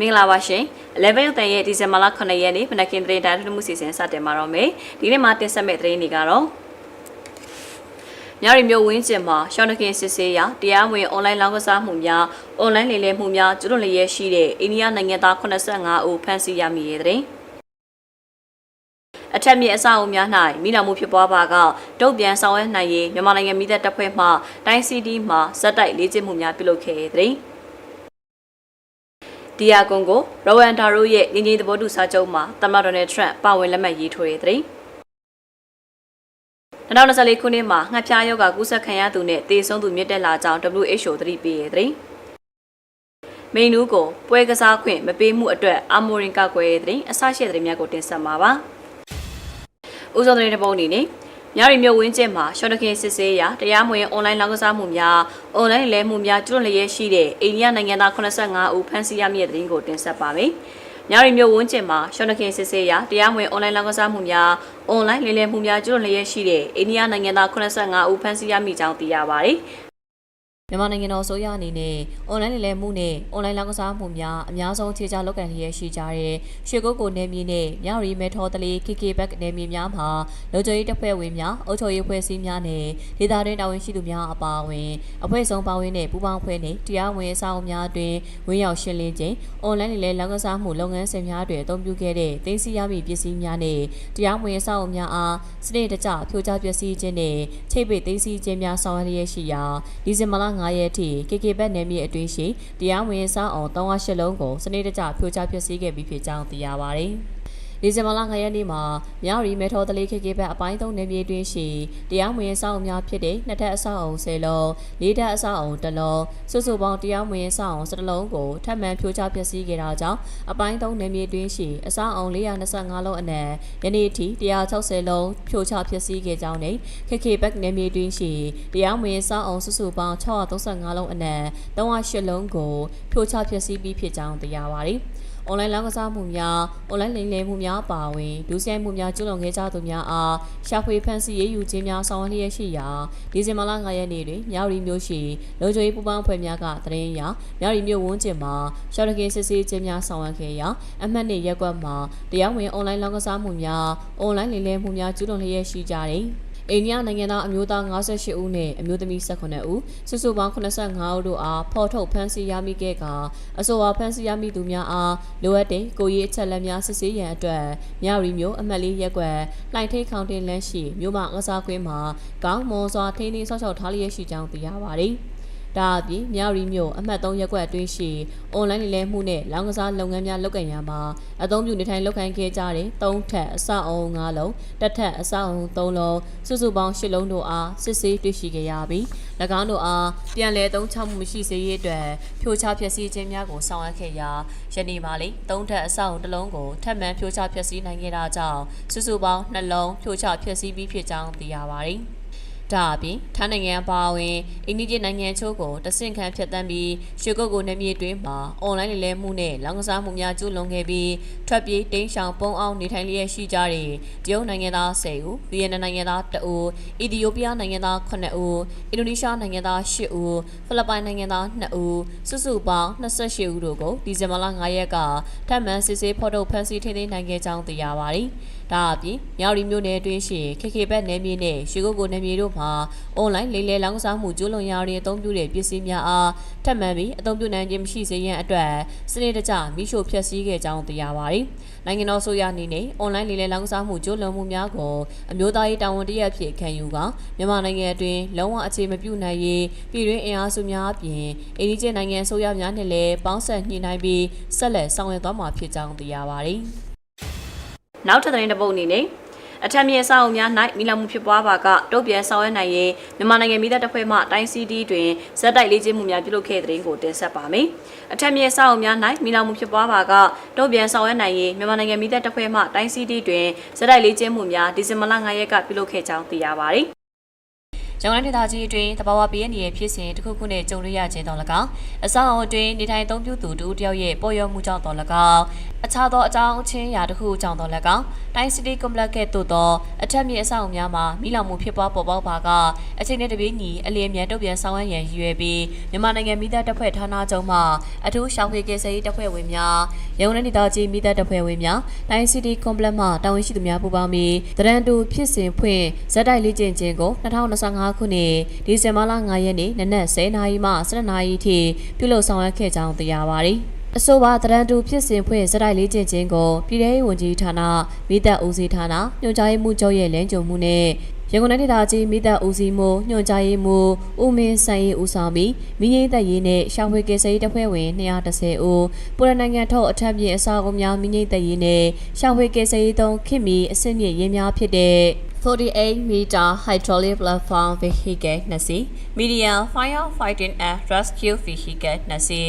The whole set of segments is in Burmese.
မင်္ဂလာပါရှင်။ Level တန်ရဲ့ဒီဇင်ဘာလ9ရက်နေ့မနက်ခင်းသတင်းတိုင်းထုမှုစီစဉ်စတင်မှာတော့မယ်။ဒီနေ့မှာတင်ဆက်မယ့်သတင်းတွေကတော့ညရီမျိုးဝင်းကျင်မှာရှောင်းတခင်စစ်ဆေးရာတရားဝင်အွန်လိုင်းလောင်းကစားမှုများအွန်လိုင်းလေလည်မှုများကျွလွန်လျက်ရှိတဲ့အိန္ဒိယနိုင်ငံသား85ဦးဖမ်းဆီးရမိရဲ့တဲ့။အထက်မြင့်အဆောက်အဦများ၌မိနာမှုဖြစ်ပွားပါကတုတ်ပြန်ဆောင်ရွက်နိုင်ရေးမြန်မာနိုင်ငံမိသက်တပ်ဖွဲ့မှတိုင်းစီဒီမှဇက်တိုက်လေ့ကျင့်မှုများပြုလုပ်ခဲ့တဲ့တဲ့။ ဒီယာကွန်ကိုရိုဝမ်ဒါရိုရဲ့ငင်းငင်းသဘောတူစာချုပ်မှာသမ္မတဒေါ်နယ်ထရန့်ပါဝင်လက်မှတ်ရေးထိုးတဲ့တဲ့။2024ခုနှစ်မှာငှက်ဖျားရောဂါကူးစက်ခံရသူနဲ့သေဆုံးသူမြင့်တက်လာကြောင်း WHO သတိပေးရဲ့တဲ့။မိန်နူးကိုပွဲကစားခွင့်မပေးမှုအတွက်အာမိုရင်ကောက်ွယ်တဲ့တဲ့အဆရှိတဲ့များကိုတင်ဆက်မှာပါ။ဦးစောတဲ့တပုံအနေနဲ့ မြရီမြို့ဝင်းကျင်းမှာရှော့တခင်စစ်ဆေးရာတရားမဝင်အွန်လိုင်းလောင်းကစားမှုများအွန်လိုင်းလဲမှုများကျွလွန်လျက်ရှိတဲ့အိန္ဒိယနိုင်ငံသား85ဦးဖမ်းဆီးရမိတဲ့တဲ့ရင်ကိုတင်ဆက်ပါမယ်။မြရီမြို့ဝင်းကျင်မှာရှော့နခင်စစ်ဆေးရာတရားမဝင်အွန်လိုင်းလောင်းကစားမှုများအွန်လိုင်းလည်လည်မှုများကျွလွန်လျက်ရှိတဲ့အိန္ဒိယနိုင်ငံသား85ဦးဖမ်းဆီးရမိကြောင်းသိရပါတယ်။ မြန်မာနိုင်ငံတော်အစိုးရအနေနဲ့အွန်လိုင်းလည်လည်မှုနဲ့အွန်လိုင်းလောင်းကစားမှုများအများဆုံးခြေချလုပ်ကိုင်လျက်ရှိကြတဲ့ရွှေကုတ်ကိုနယ်မြေနဲ့မြရီမဲထောတလီ KK back နယ်မြေများမှာလုံခြုံရေးတပ်ဖွဲ့ဝင်များအုပ်ချုပ်ရေးဖွဲ့စည်းများနဲ့ဒေသတွင်းတာဝန်ရှိသူများအပါအဝင်အဖွဲ့စုံပါဝင်တဲ့ပူးပေါင်းဖွဲ့နဲ့တရားဝင်အဆောင်များတွင်ဝင်ရောက်ရှင်းလင်းခြင်းအွန်လိုင်းလည်လည်လောင်းကစားမှုလုပ်ငန်းစဉ်များတွင်အသုံးပြုခဲ့တဲ့သိမ်းဆည်းရမည့်ပစ္စည်းများနဲ့တရားဝင်အဆောင်များအားစနစ်တကျဖြိုချပျက်စီးခြင်းနဲ့ချိတ်ပိတ်သိမ်းဆည်းခြင်းများဆောင်ရွက်လျက်ရှိရာဒီဇင်ဘာလ9ရက်ထိ KK ဘက်နယ်မြေအတွင်းရှိတရားဝင်အဆောင်အောင်308လုံးကိုစနစ်တကျဖြိုချပျက်စီးခဲ့ပြီးဖြစ်ကြောင်းသိရပါတယ်။ ဒီဇင်ဘာလ9ရက်နေ့မှာမြရီမဲထော်တလေး KK ဘက်အပိုင်း3နယ်မြေတွင်ရှိတရားဝင်အဆောင်အများဖြစ်တဲ့နှစ်ထပ်အဆောင်အုံ10လုံးလေးထပ်အဆောင်အုံ1လုံးစုစုပေါင်းတရားဝင်အဆောင်အုံ17လုံးကိုထပ်မံဖြိုချပျက်စီးခဲ့တာကြောင့်အပိုင်း3နယ်မြေတွင်ရှိအဆောင်အုံ425လုံးအနက်ယနေ့ထိ160လုံးဖြိုချပျက်စီးခဲ့ကြောင်းနဲ့ KK ဘက်နယ်မြေတွင်ရှိတရားဝင်အဆောင်အုံစုစုပေါင်း635လုံးအနက်308လုံးကိုဖြိုချပျက်စီးပြီးဖြစ်ကြောင်းသိရပါတယ်။ အွန်လိုင်းလောင်းကစားမှုများအွန်လိုင်းလိမ်လည်မှုများပါဝင်ဒုစရိုက်မှုများကျူးလွန်ခဲ့ကြသူများအားရှာဖွေဖန်ဆီးရေးယူခြင်းများဆောင်ရွက်လျက်ရှိရာဒီဇင်ဘာလ9ရက်နေ့တွင်မြောက်ရီမြို့ရှိလုံခြုံရေးပူးပေါင်းဖွဲ့များကသတင်းအရမြောက်ရီမြို့ဝန်းကျင်မှာရှော့တကင်စစ်ဆေးခြင်းများဆောင်ရွက်ခဲ့ရာအမှတ်နှစ်ရက်ကွက်မှာတရားဝင်အွန်လိုင်းလောင်းကစားမှုများအွန်လိုင်းလိမ်လည်မှုများကျူးလွန်လျက်ရှိကြတဲ့ အိန္ဒိယနိုင်ငံသားအမျိုးသား58ဦးနဲ့အမျိုးသမီး18ဦးစုစုပေါင်း85ဦးတို့အားဖော်ထုတ်ဖမ်းဆီးရမိခဲ့ကအဆိုပါဖမ်းဆီးရမိသူများအားလိုအပ်တဲ့ကိုရေးအချက်လက်များစစ်ဆေးရန်အတွက်မြရီမျိုးအမှတ်လေးရက်ကွယ်လှိုင်ထိတ်ခေါင်တင်လမ်းရှိမြို့မအစားကွင်းမှာကောင်းမွန်စွာထိန်းသိမ်းဆောက်ရှောက်ထားလျက်ရှိကြောင်းသိရပါတယ်။ ဒါအပြင်မြောက်ရီမြို့အမှတ်3ရပ်ကွက်အတွင်းရှိအွန်လိုင်းလိမ်လည်မှုနဲ့လောင်းကစားလုပ်ငန်းများလုပ်ကိုင်ရမှာအသုံးပြုနေထိုင်လုပ်ကိုင်ခဲ့ကြတဲ့3ထပ်အဆောက်အုံ5လုံးတစ်ထပ်အဆောက်အုံ3လုံးစုစုပေါင်း10လုံးတို့အားစစ်ဆေးတွေ့ရှိခဲ့ရပြီး၎င်းတို့အားပြန်လည်သုံးချမှုမရှိစေရေးအတွက်ဖြိုချဖျက်ဆီးခြင်းများကိုဆောင်ရွက်ခဲ့ရာယနေ့မှလေ3ထပ်အဆောက်အုံတစ်လုံးကိုထပ်မံဖြိုချဖျက်ဆီးနိုင်ခဲ့တာကြောင့်စုစုပေါင်း2လုံးဖြိုချဖျက်ဆီးပြီးဖြစ်ကြောင်းသိရပါတယ်။ ဒါအပြင်ထိုင်းနိုင်ငံအပါအဝင်အိန္ဒိယနိုင်ငံချို့ကိုတဆင့်ခံဖြတ်တန်းပြီးရွှေကုတ်ကိုနယ်မြေတွင်းမှာအွန်လိုင်းလိမ်လည်မှုနဲ့လောင်းကစားမှုများကျူးလွန်ခဲ့ပြီးထွက်ပြေးတိမ်းရှောင်ပုံအောင်နေထိုင်လျက်ရှိကြတဲ့တရုတ်နိုင်ငံသား10ဦး၊ဗီယက်နမ်နိုင်ငံသား2ဦး၊အီသီယိုးပီးယားနိုင်ငံသား9ဦး၊အင်ဒိုနီးရှားနိုင်ငံသား10ဦး၊ဖိလစ်ပိုင်နိုင်ငံသား2ဦးစုစုပေါင်း28ဦးတို့ကိုဒီဇင်ဘာလ9ရက်ကထပ်မံစစ်ဆေးဖော်ထုတ်ဖမ်းဆီးထိန်းသိမ်းနိုင်ခဲ့ကြောင်းသိရပါတယ်။ဒါအပြင်မြောက်ရီမြို့နယ်အတွင်းရှိခေခေဘက်နယ်မြေနဲ့ရွှေကုတ်ကိုနယ်မြေတို့မှာအွန်လိုင်းလိမ်လည်လောင်းစားမှုကျူးလွန်ရာတွေအသုံးပြုတဲ့ပစ္စည်းများအားထပ်မံပြီးအသုံးပြုနိုင်ခြင်းမရှိစေရန်အတွက်စနစ်တကျမိရှို့ဖျက်ဆီးခဲ့ကြောင်းသိရပါတယ်။နိုင်ငံတော်ဆိုရအနေနဲ့အွန်လိုင်းလိမ်လည်လောင်းစားမှုကျူးလွန်မှုများကိုအမျိုးသားရေးတာဝန်တရက်ဖြစ်ခံယူကမြန်မာနိုင်ငံအတွင်းလုံးဝအခြေမပြုနိုင်ရေးပြည်တွင်းအင်အားစုများအပြင်အိန္ဒိယနိုင်ငံဆိုရများနဲ့လည်းပေါင်းဆက်ညှိနှိုင်းပြီးဆက်လက်ဆောင်ရွက်သွားမှာဖြစ်ကြောင်းသိရပါတယ်။ နောက်ထပ်သတင်းတစ်ပုဒ်အနေနဲ့အထက်မြင့်အဆောက်အုံများ၌မိလောင်မှုဖြစ်ပွားပါကတုတ်ပြန်ဆောင်ရွက်နိုင်ရင်မြန်မာနိုင်ငံမိသားတပ်ဖွဲ့မှတိုင်းစီဒီတွင်ဇက်တိုက်လေးချင်းမှုများပြုလုပ်ခဲ့တဲ့တဲ့ကိုတင်ဆက်ပါမယ်။အထက်မြင့်အဆောက်အုံများ၌မိလောင်မှုဖြစ်ပွားပါကတုတ်ပြန်ဆောင်ရွက်နိုင်ရင်မြန်မာနိုင်ငံမိသားတပ်ဖွဲ့မှတိုင်းစီဒီတွင်ဇက်တိုက်လေးချင်းမှုများဒီဇင်ဘာလ9ရက်ကပြုလုပ်ခဲ့ကြောင်းသိရပါတယ်။ ရန်ကုန်တိုင်းဒေသကြီးအတွင်းတဘာဝပြည်ရဲ့ဖြစ်စဉ်တစ်ခုခုနဲ့ကြုံတွေ့ရခြင်းတော်၎င်းအဆောက်အအုံအတွင်းနေထိုင်အသုံးပြုသူတူတယောက်ရဲ့ပေါ်ရောမှုကြောင့်တော်၎င်းအခြားသောအကြောင်းအချင်းအရာတစ်ခုကြောင့်တော့လည်းကောင်းတိုင်းစီတီကွန်ပလက်ကဲ့သို့သောအထက်မြေအဆောက်အအုံများမှာမိလောင်မှုဖြစ်ပွားပေါ်ပေါက်ပါကအချိန်နဲ့တပြေးညီအလျင်မြန်တုတ်ပြန်ဆောင်ရွက်ရန်ရည်ရွယ်ပြီးမြန်မာနိုင်ငံမိသားတပ်ဖွဲ့ဌာနချုပ်မှအထူးရှောင်းခွေကေစရေးတပ်ဖွဲ့ဝင်များရုံးနေဒေသကြီးမိသားတပ်ဖွဲ့ဝင်များတိုင်းစီတီကွန်ပလက်မှတာဝန်ရှိသူများပူးပေါင်းပြီးတရန်တူဖြစ်စဉ်ဖွင့်ဇက်တိုက်လေ့ကျင့်ခြင်းကို2025ခုနှစ်ဒီဇင်ဘာလ9ရက်နေ့နနက်10:00နာရီမှ12:00နာရီထိပြုလုပ်ဆောင်ရွက်ခဲ့ကြောင်းသိရပါသည်အဆိုပါတရန်တူဖြစ်စဉ်ဖွင့်စတိုက်လေးကျင့်ခြင်းကိုပြည်ထောင်စုဝန်ကြီးဌာနမိသက်ဦးစီးဌာနညွှန်ကြားရေးမှူးချုပ်ရဲ့လမ်းကြုံမှုနဲ့ရန်ကုန်တိုင်းဒေသကြီးမိသက်ဦးစီးမှုညွှန်ကြားရေးမှူးဦးမင်းဆိုင်ရေးဦးဆောင်ပြီးမိငိမ့်သက်ရေးနဲ့ရှောင်းဝေကေစရေးတပ်ဖွဲ့ဝင်230ဦးပူရနိုင်ငံထုတ်အထက်ပြည်အစာအုပ်များမိငိမ့်သက်ရေးနဲ့ရှောင်းဝေကေစရေးသုံးခင်မီအဆင့်မြင့်ရင်းများဖြစ်တဲ့ 48 meter hydraulic platform vehicle နှစ်စီ medium fire fighting and rescue vehicle နှစ်စီ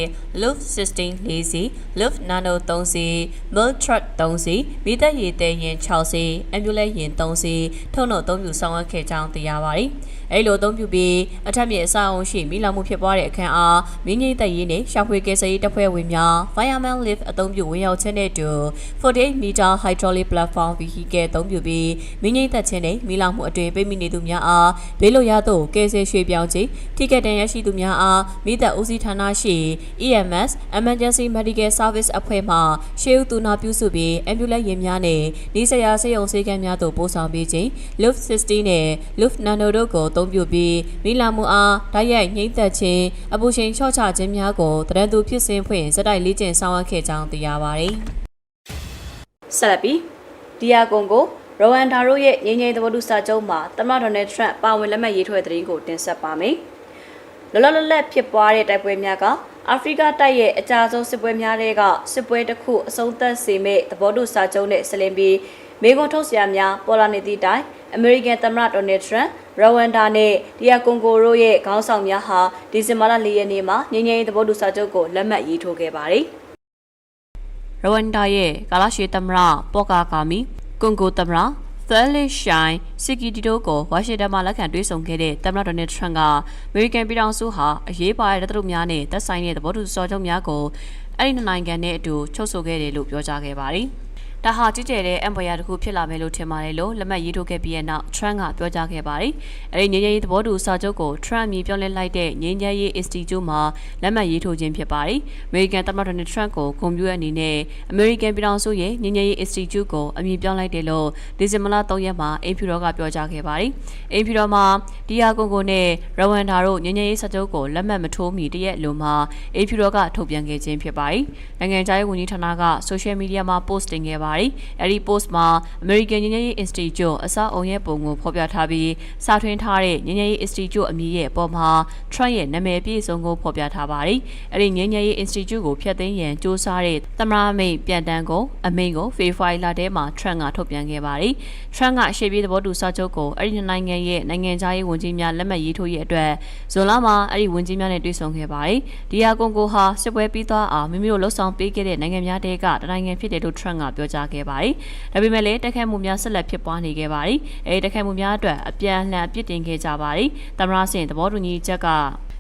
loop system ၄စီ loop nano 3စီ mill truck 3စီမိသက်ရည်တဲ့ရင်6စီ ambulance ရင်3စီထုံ့နှုတ်အသုံးပြုဆောင်ရွက်ခဲ့ကြောင်းသိရပါတယ်။ အဲဒီလိုအသုံးပြုပြီးအထက်မြေအဆောက်အုံရှိမိလောင်မှုဖြစ်ပွားတဲ့အခန်းအားမင်းကြီးသက်ရေးနဲ့ရှာဖွေကယ်ဆယ်ရေးတပ်ဖွဲ့ဝင်များ fireman lift အသုံးပြုဝင်ရောက်ခြင်းနဲ့အတူ48 meter hydraulic platform vehicle အသုံးပြုပြီးမင်းကြီးသက်ခြင်းနဲ့မိလောင်မှုအတွင်ပိတ်မိနေသူများအားဘေးလွတ်ရာသို့ကယ်ဆယ်ရွှေ့ပြောင်းခြင်းထိကက်တန်ရရှိသူများအားမိသက်ဦးစီးဌာနရှိ EMS Emergency Medical Service အဖွဲ့မှရှေးဦးသူနာပြုစုပြီး ambulance ယာဉ်များနဲ့နေဆရာဆေးရုံဆေးကမ်းများသို့ပို့ဆောင်ပေးခြင်း Luft 60နဲ့ Luft Nano တို့ကိုအသုံးပြုပြီးမိလာမှုအားဓာတ်ရိုက်ငိမ့်သက်ခြင်းအပူချိန်ချော့ချခြင်းများကိုတရန်သူဖြစ်စဉ်ဖွင့်စက်တိုက်လေ့ကျင့်ဆောင်ရွက်ခဲ့ကြောင်းသိရပါတယ်။ဆက်လက်ပြီးဒီယာကွန်ကိုရိုဝမ်ဒါတို့ရဲ့ငြိမ်းချမ်းရေးသဘောတူစာချုပ်မှာသမ္မတဒေါ်နယ်ထရန့်ပါဝင်လက်မှတ်ရေးထိုးတဲ့သတင်းကိုတင်ဆက်ပါမယ်။လောလောလတ်လတ်ဖြစ်ပွားတဲ့တိုက်ပွဲများကအာဖရိကတိုက်ရဲ့အကြအဆုံးစစ်ပွဲများတွေကစစ်ပွဲတစ်ခုအဆုံးသတ်စေမဲ့သဘောတူစာချုပ်နဲ့ဆက်လင်းပြီးမေကွန်ထုတ်စရာများပေါ်လာနေသည့်တိုင်အမေရိကန်သမ္မတဒေါ်နယ်ထရန့် ရဝမ်ဒါနဲ့ဒီယာကွန်ကိုတို့ရဲ့ခေါင်းဆောင်များဟာဒီဇင်ဘာလ၄ရက်နေ့မှာငြိမ်းချမ်းရေးသဘောတူစာချုပ်ကိုလက်မှတ်ရေးထိုးခဲ့ပါတယ်။ရဝမ်ဒါရဲ့ကာလရှည်သမ္မတပေါ့ကာကာမီကွန်ဂိုသမ္မတသဲလစ်ရှိုင်းစီကီတီတို့ကိုဝါရှင်တန်မှာလက်ခံတွေ့ဆုံခဲ့တဲ့သမ္မတဒေါ်နယ်ထရန့်ကအမေရိကန်ပြည်ထောင်စုဟာအရေးပါတဲ့တပ်တို့များနဲ့သက်ဆိုင်တဲ့သဘောတူစာချုပ်များကိုအဲ့ဒီနိုင်ငံနဲ့အတူချုပ်ဆိုခဲ့တယ်လို့ပြောကြားခဲ့ပါတယ်။ ဒါဟာကြီးကျယ်တဲ့အမ်ဘယာတစ်ခုဖြစ်လာမယ်လို့ထင်ပါတယ်လို့လက်မှတ်ရေးထိုးခဲ့ပြီးတဲ့နောက် Trump ကပြောကြားခဲ့ပါတယ်။အဲဒီငြိမ်းချမ်းရေးသဘောတူစာချုပ်ကို Trump မြေပြောင်းလဲလိုက်တဲ့ငြိမ်းချမ်းရေး Institute မှာလက်မှတ်ရေးထိုးခြင်းဖြစ်ပါတယ်။ American သမ္မတ Donald Trump ကိုဂုဏ်ပြုတဲ့အနေနဲ့ American ပြည်ထောင်စုရဲ့ငြိမ်းချမ်းရေး Institute ကိုအမည်ပြောင်းလိုက်တယ်လို့ဒီဇင်ဘာလ3ရက်မှာအင်ဖြူတော်ကပြောကြားခဲ့ပါတယ်။အင်ဖြူတော်မှာဒီယာကွန်ကိုနဲ့ရဝမ်ဒါတို့ငြိမ်းချမ်းရေးစာချုပ်ကိုလက်မှတ်မထိုးမီတရက်လိုမှာအင်ဖြူတော်ကထုတ်ပြန်ခဲ့ခြင်းဖြစ်ပါတယ်။နိုင်ငံခြားရေးဝန်ကြီးဌာနက social media မှာ post တင်ခဲ့ပါတယ်။အဲဒီ post မှာ American ငြိမ်းချမ်းရေး Institute အစအုံရဲ့ပုံကိုဖော်ပြထားပြီးစာထွင်းထားတဲ့ငြိမ်းချမ်းရေး Institute အမည်ရဲ့အပေါ်မှာ Trump ရဲ့နာမည်ပြည့်စုံကိုဖော်ပြထားပါတယ်။အဲဒီငြိမ်းချမ်းရေး Institute ကိုဖျက်သိမ်းရန်စ조사တဲ့သမရမိတ်ပြန်တန်းကိုအမိန့်ကို February လထဲမှာ Trump ကထုတ်ပြန်ခဲ့ပါတယ်။ Trump ကရှေ့ပြေးသဘောတူစာချုပ်ကိုအဲဒီနိုင်ငံရဲ့နိုင်ငံခြားရေးဝန်ကြီးများလက်မှတ်ရေးထိုးရေးအတွက်ဇွန်လမှာအဲဒီဝန်ကြီးများနဲ့တွေ့ဆုံခဲ့ပါတယ်။ဒီယာကွန်ကိုဟာစစ်ပွဲပြီးသွားအောင်မိမိတို့လှုပ်ဆောင်ပေးခဲ့တဲ့နိုင်ငံများတဲကတနိုင်ငံဖြစ်တယ်လို့ Trump ကပြောကြားခဲ့ပါတယ်။ဒါပေမဲ့လည်းတိုက်ခိုက်မှုများဆက်လက်ဖြစ်ပွားနေခဲ့ပါတယ်။အဲဒီတိုက်ခိုက်မှုများအတွက်အပြန်အလှန်အပြစ်တင်ခဲ့ကြပါတယ်။သမရဆင်သဘောတူညီချက်က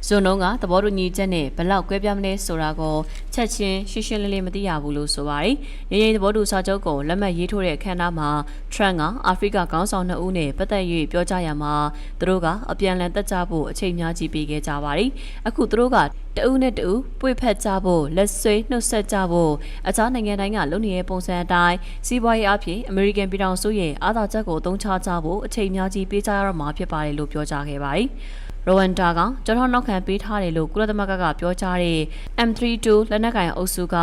ဇွန်လုံးကသဘောတူညီချက်နဲ့ဘလောက်ကွဲပြားမလဲဆိုတာကိုချက်ချင်းရှင်းရှင်းလင်းလင်းမသိရဘူးလို့ဆိုပါတယ်။ရရင်သဘောတူစာချုပ်ကိုလက်မှတ်ရေးထိုးတဲ့အခမ်းအနားမှာ Trump ကအာဖရိကခေါင်းဆောင်နှစ်ဦးနဲ့ပတ်သက်၍ပြောကြားရမှာသူတို့ကအပြန်အလှန်တက်ကြဖို့အချိန်များကြီးပေးခဲ့ကြပါတယ်။အခုသူတို့ကတဦးနဲ့တဦးပွေဖက်ကြဖို့လက်ဆွေးနှုတ်ဆက်ကြဖို့အခြားနိုင်ငံတိုင်းကလုပ်နေတဲ့ပုံစံအတိုင်းစီးပွားရေးအဖြစ်အမေရိကန်ပြည်ထောင်စုရဲ့အာသာချက်ကိုသုံးချကြဖို့အချိန်များကြီးပေးကြရမှာဖြစ်ပါတယ်လို့ပြောကြားခဲ့ပါတယ်။ ရိုဝန်တာကကျွန်တော်နောက်ခံပေးထားတယ်လို့ကုလသမဂ္ဂကပြောကြားတဲ့ M32 လက်နက်ကင်အုပ်စုက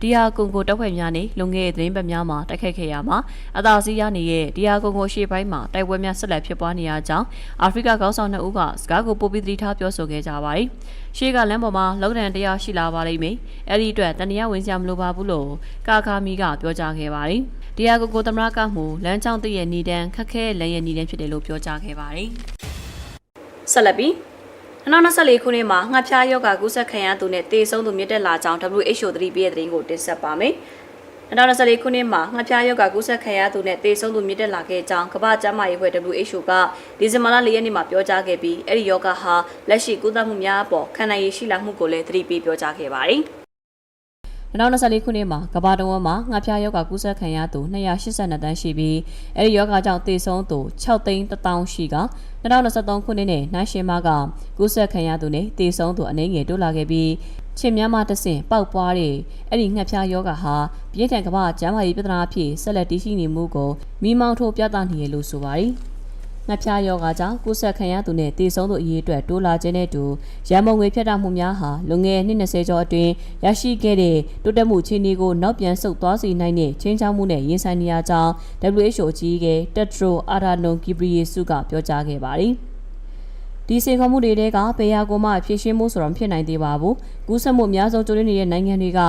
ဒီယာကွန်ကိုတပ်ဖွဲ့များနဲ့လုံခဲ့တဲ့သတင်းပတ်များမှာတိုက်ခိုက်ခဲ့ရမှာအသာစီးရနေတဲ့ဒီယာကွန်ကိုရှေ့ပိုင်းမှာတိုက်ပွဲများဆက်လက်ဖြစ်ပွားနေရကြောင်းအာဖရိကခေါင်းဆောင်နှစ်ဦးကစကားကိုပိုပြီးသတိထားပြောဆိုခဲ့ကြပါတယ်။ရှေ့ကလမ်းပေါ်မှာလောက်တန်တရားရှိလာပါလိမ့်မယ်။အဲ့ဒီအတွက်တန်တရားဝင်စရာမလိုပါဘူးလို့ကာကာမီကပြောကြားခဲ့ပါတယ်။ဒီယာကိုကိုသမရကမှုလမ်းကြောင်းတည့်ရဲ့နေတန်းခက်ခဲလမ်းရဲ့နေတန်းဖြစ်တယ်လို့ပြောကြားခဲ့ပါတယ်။ ဆက်လက်ပြီး2024ခုနှစ်မှာငှက်ဖျားယောဂါကူးစက်ခံရသူနဲ့တေဆုံးသူမြင့်တက်လာကြောင်း WHO သတိပေးတဲ့သတင်းကိုတင်ဆက်ပါမယ်။2024ခုနှစ်မှာငှက်ဖျားယောဂါကူးစက်ခံရသူနဲ့တေဆုံးသူမြင့်တက်လာခဲ့ကြောင်းကမ္ဘာ့ကျန်းမာရေးအဖွဲ့ WHO ကဒီဇင်ဘာလ4ရက်နေ့မှာပြောကြားခဲ့ပြီးအဲ့ဒီယောဂါဟာလက်ရှိကုသမှုများအပေါ်ခံနိုင်ရည်ရှိလာမှုကိုလည်းသတိပေးပြောကြားခဲ့ပါတယ်။ 2024ခုနှစ်မှာကမ္ဘာတော်မှာငှက်ဖျားရောဂါကူးစက်ခံရသူ282တန်းရှိပြီးအဲဒီရောဂါကြောင့်သေဆုံးသူ6သိန်း1000ရှိက2023ခုနှစ်နဲ့နိုင်ရှင်မာကကူးစက်ခံရသူနဲ့သေဆုံးသူအနည်းငယ်တိုးလာခဲ့ပြီးချင်များမှတဆင့်ပောက်ပွားတဲ့အဲ့ဒီငှက်ဖျားယောဂါဟာပြည့်ထန်ကမ္ဘာကျန်းမာရေးပြဿနာအဖြစ်ဆက်လက်တည်ရှိနေမှုကိုမိမောင်းထိုးပြသနေရလို့ဆိုပါတယ်။ ငှက်ဖျားယောဂါကြောင့်ကူးစက်ခံရသူနဲ့သေဆုံးသူအရေးအတွက်တိုးလာခြင်းနဲ့အတူရန်မုံငွေဖြတ်တောက်မှုများဟာလွန်ခဲ့တဲ့နှစ်20ကျော်အတွင်းရရှိခဲ့တဲ့တိုးတက်မှုခြေအနေကိုနောက်ပြန်ဆုတ်သွားစေနိုင်တဲ့ချင်းချောင်းမှုနဲ့ရင်ဆိုင်နေရကြောင်း WHO အကြီးအကဲတက်ထရိုအာရာနွန်ဂီဘရီယေစုကပြောကြားခဲ့ပါတယ်။ ဒီစေခေါ်မှုတွေတဲကပေယာကိုမှဖြည့်ရှင်းမှုဆိုတော့မဖြစ်နိုင်သေးပါဘူး။ကူးစက်မှုအများဆုံးကြိုးရနေတဲ့နိုင်ငံတွေက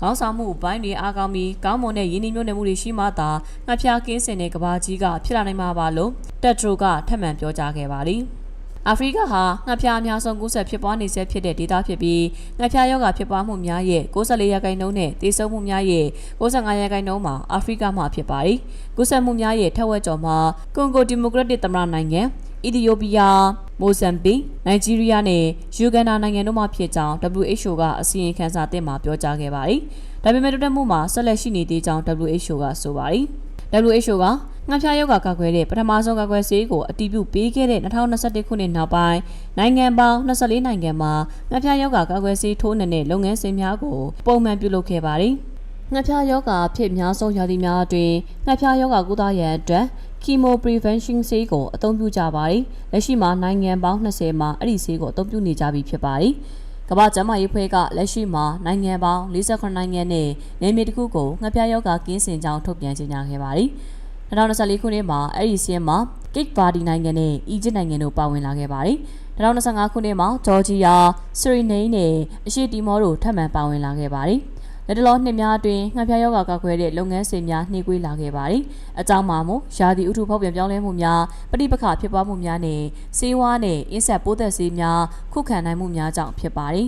ခေါင်းဆောင်မှုဘိုင်းတွေအားကောင်းပြီးကောင်းမွန်တဲ့ရင်းနှီးမြှုပ်နှံမှုတွေရှိမှသာငှက်ဖျားကင်းစင်တဲ့ကဘာကြီးကဖြစ်လာနိုင်မှာပါလို့တက်ထရိုကထပ်မံပြောကြားခဲ့ပါတယ်။အာဖရိကဟာငှက်ဖျားအများဆုံးကူးစက်ဖြစ်ပွားနေဆဲဖြစ်တဲ့ဒေသဖြစ်ပြီးငှက်ဖျားရောဂါဖြစ်ပွားမှုများရဲ့94ရာခိုင်နှုန်းနဲ့သေဆုံးမှုများရဲ့95ရာခိုင်နှုန်းမှာအာဖရိကမှာဖြစ်ပါတယ်။ကူးစက်မှုများရဲ့ထက်ဝက်ကျော်မှာကွန်ဂိုဒီမိုကရက်တစ်သမ္မတနိုင်ငံ အီသီယိုးပီးယားမိုဇမ်ဘစ်နိုင်ဂျီးရီးယားနဲ့ယူဂန်ဒါနိုင်ငံတို့မှဖြစ်ကြောင်း WHO ကအစီရင်ခံစာသစ်မှာပြောကြားခဲ့ပါတယ်။ဒါပေမဲ့တိုးတက်မှုမှာဆက်လက်ရှိနေသေးကြောင်း WHO ကဆိုပါတယ်။ WHO ကငှက်ဖျားရောဂါကောက်ွယ်တဲ့ပထမဆုံးကောက်ွယ်ဆေးကိုအတည်ပြုပေးခဲ့တဲ့2021ခုနှစ်နောက်ပိုင်းနိုင်ငံပေါင်း24နိုင်ငံမှာငှက်ဖျားရောဂါကောက်ွယ်ဆေးထိုးနှံတဲ့လုပ်ငန်းစဉ်များကိုပုံမှန်ပြုလုပ်ခဲ့ပါတယ်။ငှက်ဖျားရောဂါဖြစ်များဆုံးရာသီများအတွင်းငှက်ဖျားရောဂါကုသရန်အတွက် chemo prevention ဆေးကိုအသုံးပြုကြပါတယ်။လက်ရှိမှာနိုင်ငံပေါင်း20မှာအဲ့ဒီဆေးကိုအသုံးပြုနေကြပြီဖြစ်ပါတယ်။ကမ္ဘာ့ကျန်းမာရေးဖွဲ့ကလက်ရှိမှာနိုင်ငံပေါင်း48နိုင်ငံနဲ့နယ်မြေတစ်ခုကိုငှက်ဖျားရောဂါကင်းစင်ကြောင်းထုတ်ပြန်ကြေညာခဲ့ပါတယ်။2024ခုနှစ်မှာအဲ့ဒီစီးရင်မှာ Cape Verde နိုင်ငံနဲ့အီဂျစ်နိုင်ငံတို့ပါဝင်လာခဲ့ပါတယ်။2025ခုနှစ်မှာဂျော်ဂျီယာ၊စရီနိန်းနဲ့အရှေ့တီမောတို့ထပ်မံပါဝင်လာခဲ့ပါတယ်။ လက်တလောနှစ်များအတွင်းငှက်ဖျားရောဂါကောက်ခွဲတဲ့လုပ်ငန်းစဉ်များနှေးကွေးလာခဲ့ပါတယ်။အကြောင်းမှာမို့ရာသီဥတုဖောက်ပြန်ပြောင်းလဲမှုများပဋိပက္ခဖြစ်ပွားမှုများနဲ့ဆေးဝါးနဲ့အင်းဆက်ပိုးသက်ဆေးများခုခံနိုင်မှုများကြောင့်ဖြစ်ပါတယ်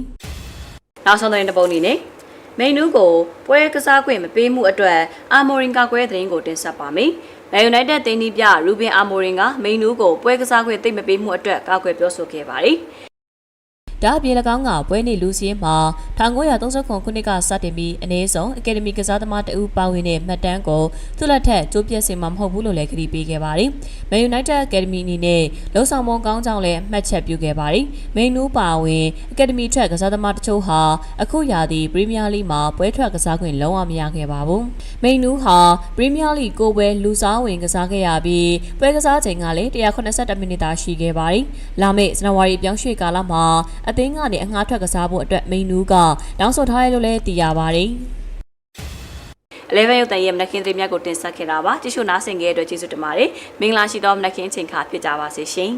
။နောက်ဆုံးသတင်းတစ်ပုဒ်အနေနဲ့မိန်နူးကိုပွဲကစားခွင့်မပေးမှုအတွက်အာမိုရင်ကကွဲသတင်းကိုတင်ဆက်ပါမယ်။မန်ယူနိုက်တက်တင်းဒီပြရူဘင်အာမိုရင်ကမိန်နူးကိုပွဲကစားခွင့်သိမ့်မပေးမှုအတွက်ကောက်ွယ်ပြောဆိုခဲ့ပါတယ်။ ဒါအပြင်၎င်းကပွဲနေလူစည်းမှာ1939ခုနှစ်ကစတင်ပြီးအနည်းဆုံးအကယ်ဒမီကစားသမားတဦးပါဝင်တဲ့မှတ်တမ်းကိုသူ့လက်ထက်ကျိုးပြက်စင်မှာမဟုတ်ဘူးလို့လည်းကတိပေးခဲ့ပါတယ်။ Man United Academy အနေနဲ့လုံဆောင်မကောင်းကြောင်းလည်းမှတ်ချက်ပြုခဲ့ပါတယ်။ Main နူးပါဝင်အကယ်ဒမီထွက်ကစားသမားတချို့ဟာအခုရာသီ Premier League မှာပွဲထွက်ကစားခွင့်လုံးဝမရခဲ့ပါဘူး။ Main နူးဟာ Premier League ကိုပွဲလူစားဝင်ကစားခဲ့ရပြီးပွဲကစားချိန်ကလည်း182မိနစ်သာရှိခဲ့ပါတယ်။လာမယ့်ဇန်နဝါရီပြောင်းရွှေ့ကာလမှာအသင်းကနေအငှားထွက်ကစားဖို့အတွက်မိန်နူးကတောင်းဆိုထားရလို့လည်းသိရပါတယ်။11ရုပ်တန်ရဲ့မနက်ခင်းသတင်းများကိုတင်ဆက်ခဲ့တာပါကြည့်ရှုနားဆင်ခဲ့တဲ့အတွက်ကျေးဇူးတင်ပါတယ်မင်္ဂလာရှိသောမနက်ခင်းအချိန်ခါဖြစ်ကြပါစေရှင်